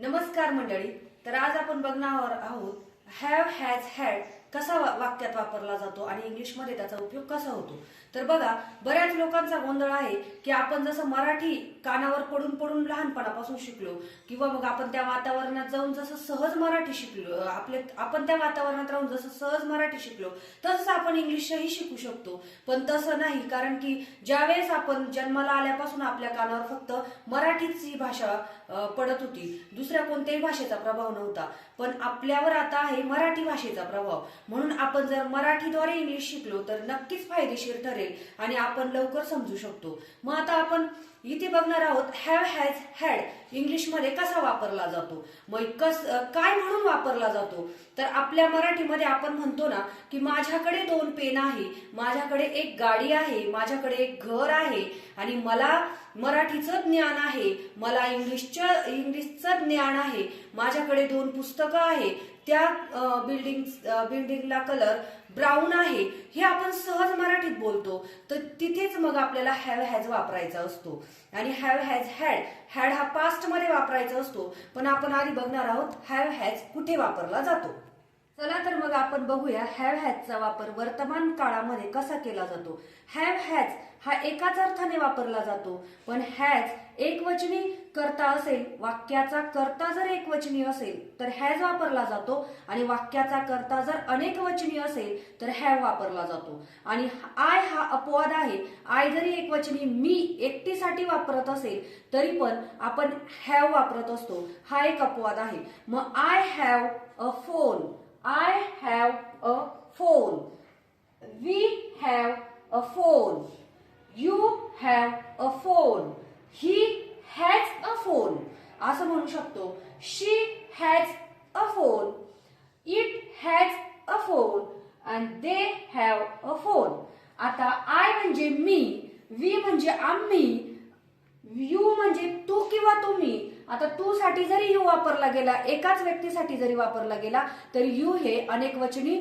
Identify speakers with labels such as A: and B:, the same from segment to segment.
A: नमस्कार मंडळी तर आज आपण बघणार आहोत हॅव हॅज हॅड कसा वा- वाक्यात वापरला जातो आणि इंग्लिशमध्ये त्याचा उपयोग कसा होतो. तर बघा बऱ्याच लोकांचा गोंधळ आहे की आपण जसं मराठी कानावर पडून पडून लहानपणापासून शिकलो किंवा मग आपण त्या वातावरणात जाऊन जसं सहज मराठी शिकलो आपले आपण त्या वातावरणात राहून जसं सहज मराठी शिकलो तसंच आपण इंग्लिशही शिकू शकतो. पण तसं नाही कारण की ज्यावेळेस आपण जन्माला आल्यापासून आपल्या कानावर फक्त मराठीच ही भाषा पडत होती दुसऱ्या कोणत्याही भाषेचा प्रभाव नव्हता. पण आपल्यावर आता आहे मराठी भाषेचा प्रभाव. म्हणून आपण जर मराठीद्वारे इंग्लिश शिकलो तर नक्कीच फायदेशीर ठरेल. आणि आपण लवकर समजू शकतो. मग आता आपण इथे बघणार आहोत हॅव हॅज हॅड इंग्लिशमध्ये कसा वापरला जातो? मग कस काय म्हणून वापरला जातो? तर आपल्या मराठीमध्ये आपण म्हणतो ना की माझ्याकडे दोन पेन आहे माझ्याकडे एक गाडी आहे माझ्याकडे एक घर आहे आणि मला मराठीचं ज्ञान आहे मला इंग्लिशचं इंग्लिशचं ज्ञान आहे माझ्याकडे दोन पुस्तकं आहे त्या बिल्डिंग बिल्डिंगला कलर ब्राऊन आहे हे आपण सहज मराठीत बोलतो तर तिथेच मग आपल्याला हॅव हॅज वापरायचा असतो. आणि हॅव हॅज हॅड हॅड हा पास्टमध्ये वापरायचा असतो पण आपण आधी बघणार आहोत हॅव हॅज कुठे वापरला जातो. चला तर आपण बघूया हॅव हॅजचा वापर वर्तमान काळामध्ये कसा केला जातो. हॅव हॅज हा एकाच अर्थाने वापरला जातो पण हॅज एकवचनी करता असेल वाक्याचा करता जर एकवचनी असेल तर हॅज वापरला जातो आणि वाक्याचा करता जर अनेकवचनी असेल तर हॅव वापरला जातो. आणि आय हा अपवाद आहे. आय जरी एकवचनी मी एकटीसाठी वापरत असेल तरी पण आपण हॅव वापरत असतो. हा एक अपवाद आहे. मग I have a phone I have a phone. We have a phone. You have a phone. He has a phone. असं म्हणू शकतो she has a phone it has a phone and they have a phone आता I म्हणजे मी we म्हणजे आम्ही you म्हणजे तू किंवा तुम्ही आता तू साठी जरी यू वापरला गेला एकाच व्यक्तीसाठी जरी वापरला गेला तर यू हे अनेक वचनी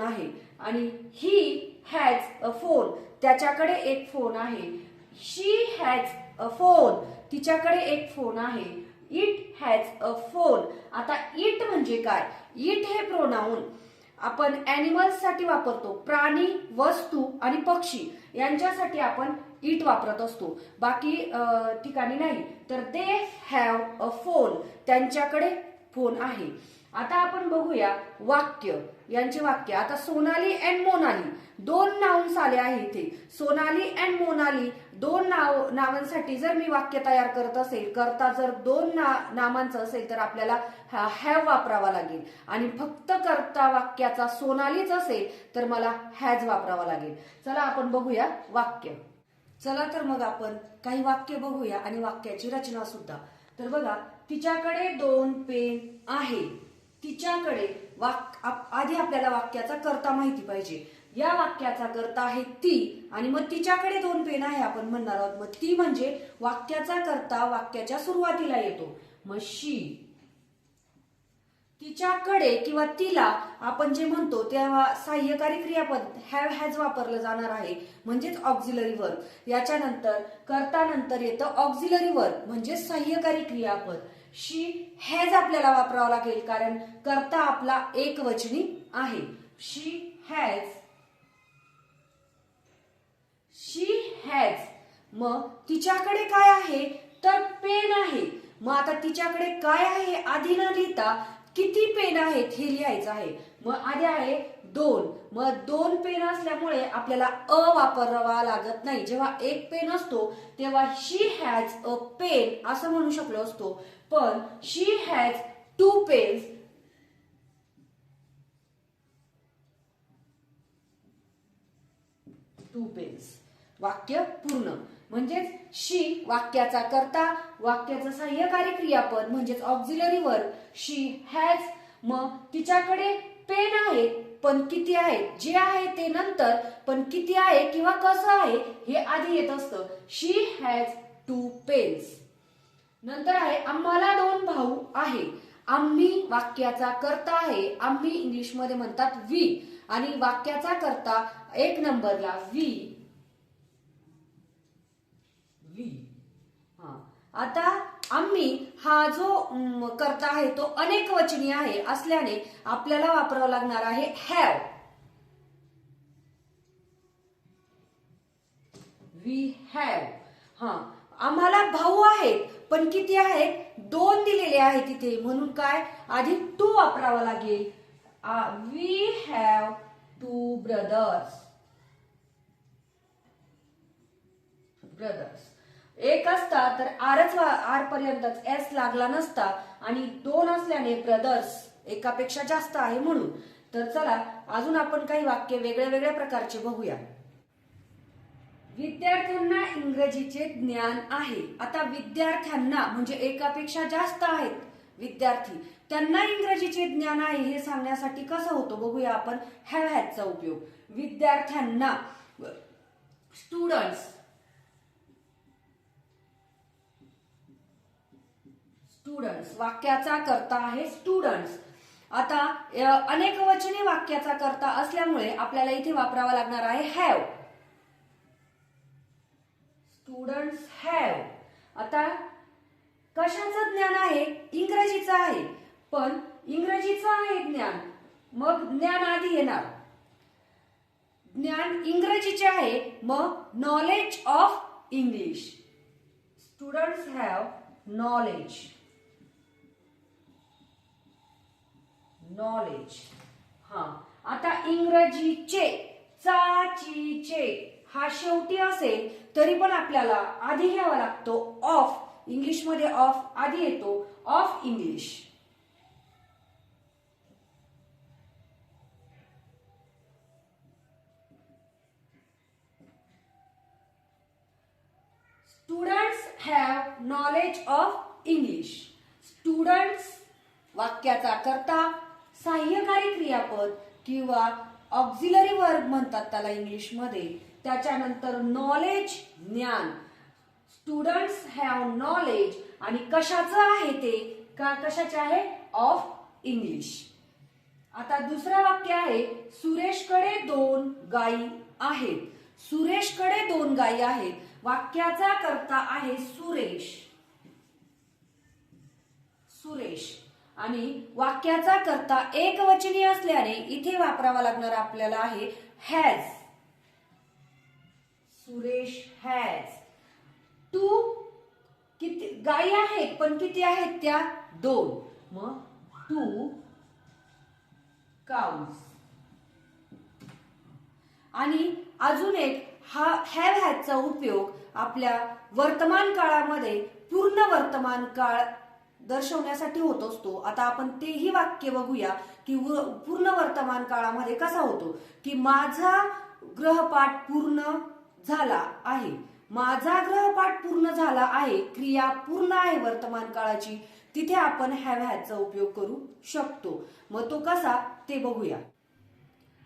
A: आहे. आणि ही हॅज अ फोन त्याच्याकडे एक फोन आहे. शी हॅज अ फोन तिच्याकडे एक फोन आहे. इट हॅज अ फोन आता इट म्हणजे काय? इट हे प्रोनाऊन. आपण अॅनिमल्ससाठी वापरतो. प्राणी वस्तू आणि पक्षी यांच्यासाठी आपण इट वापरत असतो. बाकी ठिकाणी नाही. तर दे हॅव अ फोन त्यांच्याकडे फोन आहे. आता आपण बघूया वाक्य. यांचे वाक्य. आता सोनाली अँड मोनाली. दोन नाउन्स आले आहे इथे. सोनाली अँड मोनाली दोन नाव नावांसाठी जर मी वाक्य तयार करत असेल करता जर दोन ना नामांचं असेल तर आपल्याला हॅव वापरावा लागेल. आणि फक्त करता वाक्याचा सोनालीच असेल तर मला हॅज वापरावा लागेल. चला आपण बघूया वाक्य. चला तर मग आपण काही वाक्य बघूया आणि वाक्याची रचना सुद्धा. तर बघा तिच्याकडे दोन पेन आहे. तिच्याकडे वाक आप- आधी आपल्याला वाक्याचा करता माहिती पाहिजे. या वाक्याचा करता आहे ती. आणि मग तिच्याकडे दोन पेन आहे आपण म्हणणार आहोत. मग ती म्हणजे वाक्याचा करता वाक्याच्या सुरुवातीला येतो. मग शी. तिच्याकडे किंवा तिला आपण जे म्हणतो तेव्हा सहाय्यकारी क्रियापद हॅव हॅज वापरलं जाणार आहे. म्हणजेच ऑक्झिलरी वर्ब याच्यानंतर करतानंतर येतं ऑक्झिलरी वर्ब म्हणजेच सहाय्यकारी क्रियापद. शी हॅज आपल्याला वापरावं लागेल कारण करता आपला एक वचनी आहे. शी हॅज शी हॅज मग तिच्याकडे काय आहे? तर पेन आहे. मग आता तिच्याकडे काय आहे? हे आधी न लिहिता किती पेन आहेत हे लिहायचं आहे. मग आधी आहे दोन. मग दोन पेन असल्यामुळे आपल्याला अ वापरावा लागत नाही. जेव्हा एक पेन असतो तेव्हा शी हॅज अ पेन असं म्हणू शकलो असतो. पण she has two pens two pens वाक्य पूर्ण. म्हणजेच शी वाक्याचा करता वाक्याचं सहाय्यकारी क्रियापद म्हणजेच ऑक्झिलरी वर्ब शी हॅज मग तिच्याकडे पेन आहेत पण किती आहेत जे आहे ते नंतर पण किती आहे किंवा कसं आहे हे आधी येत असतं. शी हॅज टू पेन्स नंतर आहे आम्हाला दोन भाऊ आहे. आम्ही वाक्याचा करता आहे. आम्ही इंग्लिशमध्ये म्हणतात वी आणि वाक्याचा करता एक नंबरला वी वी हा. आता आम्ही हा जो करता आहे तो अनेक वचनी आहे असल्याने आपल्याला वापरावं लागणार आहे हॅव वी हॅव हा. आम्हाला भाऊ आहेत पण किती आहेत? दोन दिलेले आहेत तिथे. म्हणून काय? आधी टू वापरावा लागेल. We have two brothers brothers एक असता तर आरच आर पर्यंतच एस लागला नसता आणि दोन असल्याने ब्रदर्स एकापेक्षा जास्त आहे म्हणून. तर चला अजून आपण काही वाक्य वेगळ्या वेगळ्या प्रकारचे बघूया. विद्यार्थ्यांना इंग्रजीचे ज्ञान आहे. आता विद्यार्थ्यांना म्हणजे एकापेक्षा जास्त आहेत विद्यार्थी. त्यांना इंग्रजीचे ज्ञान आहे हे सांगण्यासाठी कसं होतं? बघूया आपण. हॅव हॅजचा उपयोग. विद्यार्थ्यांना स्टुडंट्स स्टुडंट्स वाक्याचा करता आहे स्टुडंट्स आता अनेक वचने वाक्याचा करता असल्यामुळे आपल्याला इथे वापरावा लागणार आहे हॅव स्टुडंट्स हॅव आता कशाचं ज्ञान आहे? इंग्रजीचं आहे. पण इंग्रजीचं आहे ज्ञान. मग ज्ञान आधी येणार. ज्ञान इंग्रजीचे आहे. मग knowledge of English students have knowledge knowledge हा. आता इंग्रजीचे चाचीचे हा शेवटी असेल तरी पण आपल्याला आधी घ्यावा लागतो ऑफ इंग्लिशमध्ये ऑफ आधी येतो of English students have knowledge of English students वाक्याचा करता सहाय्यकारी क्रियापद किंवा ऑक्झिलरी वर्ब म्हणतात त्याला इंग्लिशमध्ये. त्याच्यानंतर नॉलेज ज्ञान. स्टुडंट्स हॅव नॉलेज आणि कशाचं आहे ते? का कशाचे आहे? ऑफ इंग्लिश आता दुसरं वाक्य आहे सुरेशकडे दोन गायी आहेत. सुरेशकडे दोन गायी आहेत. वाक्याचा करता आहे सुरेश. सुरेश. आणि वाक्याचा करता एक वचनी असल्याने इथे वापरावा लागणार आपल्याला आहे हॅज सुरेश हॅज टू किती गायी आहेत पण किती आहेत त्या? दोन. मग टू काउस आणि अजून एक हा हॅव हॅजचा उपयोग आपल्या वर्तमान काळामध्ये पूर्ण वर्तमान काळ दर्शवण्यासाठी होत असतो. आता आपण तेही वाक्य बघूया की पूर्ण वर्तमान काळामध्ये कसा होतो? की माझा ग्रहपाठ पूर्ण झाला आहे. माझा ग्रहपाठ पूर्ण झाला आहे क्रिया पूर्ण आहे वर्तमान काळाची तिथे आपण हॅव हॅचा उपयोग करू शकतो. मग तो कसा? ते बघूया.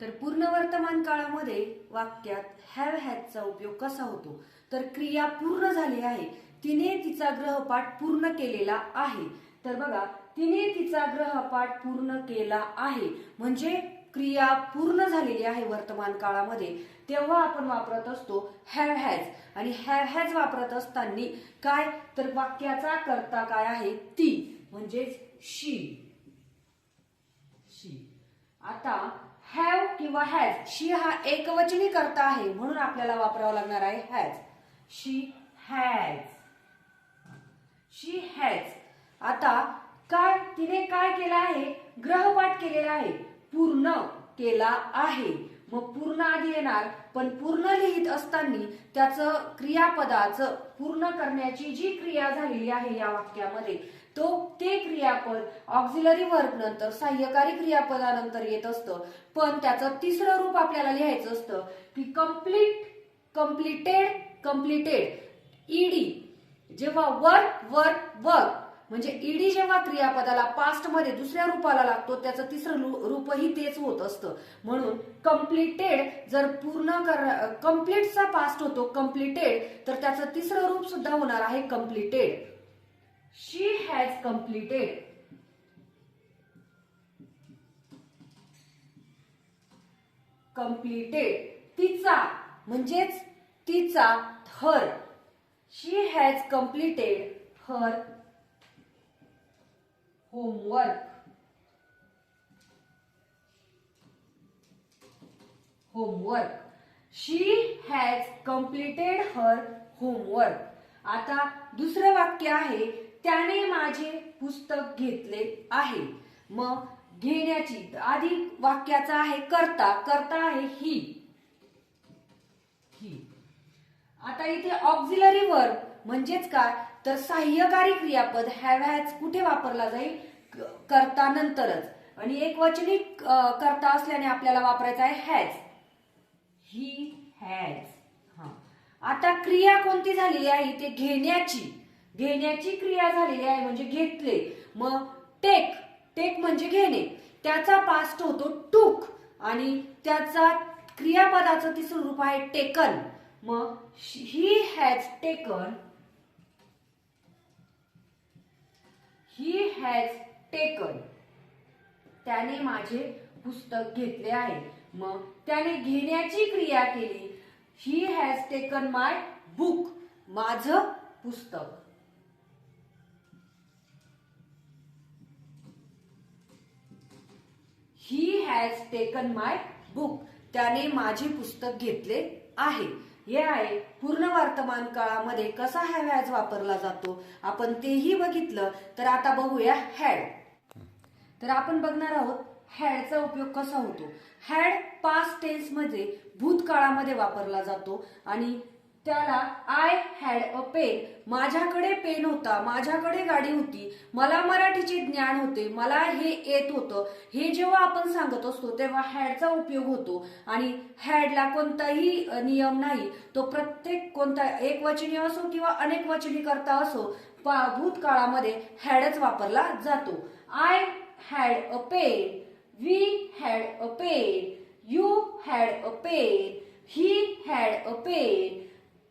A: तर पूर्ण वर्तमान काळामध्ये वाक्यात हॅव हॅजचा उपयोग कसा होतो? तर क्रिया पूर्ण झाली आहे. तिने तिचा ग्रहपाठ पूर्ण केलेला आहे. तर बघा तिने तिचा ग्रहपाठ पूर्ण केला आहे. म्हणजे क्रिया पूर्ण झालेली आहे वर्तमान काळामध्ये. तेव्हा आपण वापरत असतो हॅव हॅज आणि हॅव हॅज वापरत असताना काय? तर वाक्याचा करता काय आहे? ती. म्हणजेच शी शी आता हॅव किंवा हॅज शी हा एकवचनी करता आहे म्हणून आपल्याला वापरावा लागणार आहे has she has she has आता काय तिने काय केलं आहे? ग्रहपाठ केलेला आहे. पूर्ण केला आहे. मग पूर्ण आधी येणार पण पूर्ण लिहित असताना त्याचं क्रियापदाचं पूर्ण करण्याची जी क्रिया झालेली आहे या वाक्यामध्ये तो ते क्रियापद ऑक्झिलरी वर्ब नंतर सहाय्यकारी क्रियापदानंतर येत असतं. पण त्याचं तिसरं रूप आपल्याला लिहायचं असतं की कंप्लीट कम्प्लिटेड कम्प्लिटेड ईडी जेव्हा वर्क वर्क वर्क म्हणजे ईडी जेव्हा क्रियापदाला पास्टमध्ये दुसऱ्या रूपाला लागतो त्याचं तिसरं रूपही तेच होत असतं. म्हणून कम्प्लिटेड जर पूर्ण कर कम्प्लीटचा पास्ट होतो कम्प्लिटेड तर त्याचं तिसरं रूप सुद्धा होणार आहे completed she has completed completed तिचा म्हणजेच तिचा her she has completed her homework homework she has completed her homework आता दुसरं वाक्य आहे. त्याने माझे पुस्तक घेतले आहे. मग घेण्याची आधी वाक्याचा आहे करता करता आहे ही. ही. आता इथे ऑक्झिलरी वर्ब म्हणजेच काय? तर सहाय्यकारी क्रियापद हॅव हॅज कुठे वापरला जाईल? करता नंतरच. आणि एक वचनी करता असल्याने आपल्याला वापरायचं आहे हॅज ही हॅज हा. आता क्रिया कोणती झालेली आहे? ते घेण्याची. घेण्याची क्रिया झालेली आहे म्हणजे घेतले. मग टेक टेक म्हणजे घेणे. त्याचा पास्ट होतो टूक आणि त्याचा क्रियापदाचं तिसरं रूप आहे टेकन मग he has taken he has taken त्याने माझे पुस्तक घेतले आहे. मग त्याने घेण्याची क्रिया केली. He has taken my book माझं पुस्तक. He has taken my book त्याने माझे पुस्तक घेतले आहे. हे आहे पूर्ण वर्तमान काळामध्ये कसा हॅव हॅज वापरला जातो? आपण तेही बघितलं तर आता बघूया हॅड तर आपण बघणार आहोत हॅडचा उपयोग कसा होतो? हॅड पास्ट टेन्समध्ये भूतकाळामध्ये वापरला जातो आणि त्याला आय हॅड अ पेन माझ्याकडे पेन होता माझ्याकडे गाडी होती. मला मराठीचे ज्ञान होते मला हे येत होतं. हे जेव्हा आपण सांगत असतो तेव्हा हॅडचा उपयोग होतो. आणि हॅडला कोणताही नियम नाही. तो प्रत्येक कोणता एक वचनी असो किंवा अनेक वचनी करता असो भूतकाळामध्ये हॅडच वापरला जातो. I had a pen we had a pen you had a pen he had a pen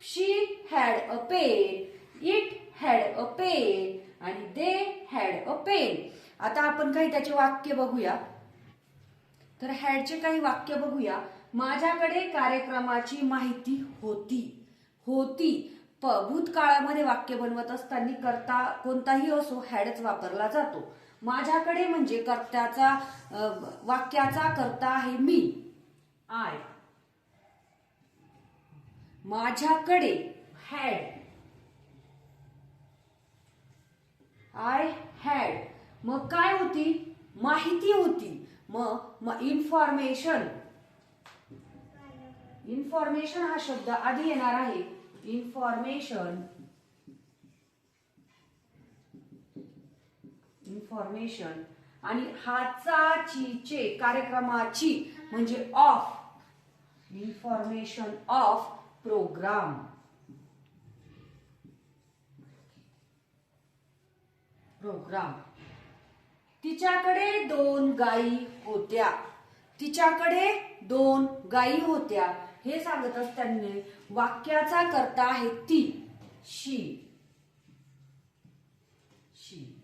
A: She had a pen. It had a pen. आणि दे हॅड अ पेन आता आपण काही त्याचे वाक्य बघूया. तर हॅडचे काही वाक्य बघूया. माझ्याकडे कार्यक्रमाची माहिती होती. होती. प भूतकाळामध्ये वाक्य बनवत असताना करता कोणताही असो हॅडच वापरला जातो. माझ्याकडे म्हणजे कर्त्याचा वाक्याचा करता आहे मी. आय माझ्याकडे हॅड आय हॅड मग काय होती? माहिती होती. मग इन्फॉर्मेशन इन्फॉर्मेशन हा शब्द आधी येणार आहे. इन्फॉर्मेशन इन्फॉर्मेशन आणि हाचाचीचे कार्यक्रमाची म्हणजे of information of program program तिच्याकडे दोन गायी होत्या. तिच्याकडे दोन गायी होत्या. हे सांगत असताना वाक्याचा करता आहे ती शी. शी.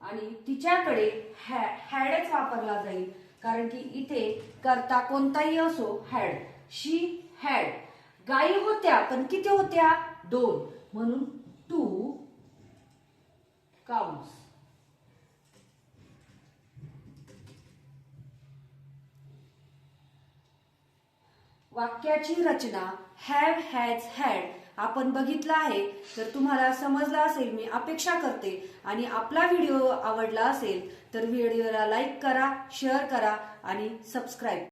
A: आणि तिच्याकडे हॅ हॅडच वापरला जाईल. कारण की इथे करता कोणताही असो हॅड. She had. गायी होत्या पण किती होत्या दोन. म्हणून टू काउस वाक्याची रचना हॅव हॅज हॅड आपण बघितलं आहे. तर तुम्हाला समजला असेल मी अपेक्षा करते आणि आपला व्हिडिओ आवडला असेल तर व्हिडिओला लाईक करा शेअर करा आणि सबस्क्राईब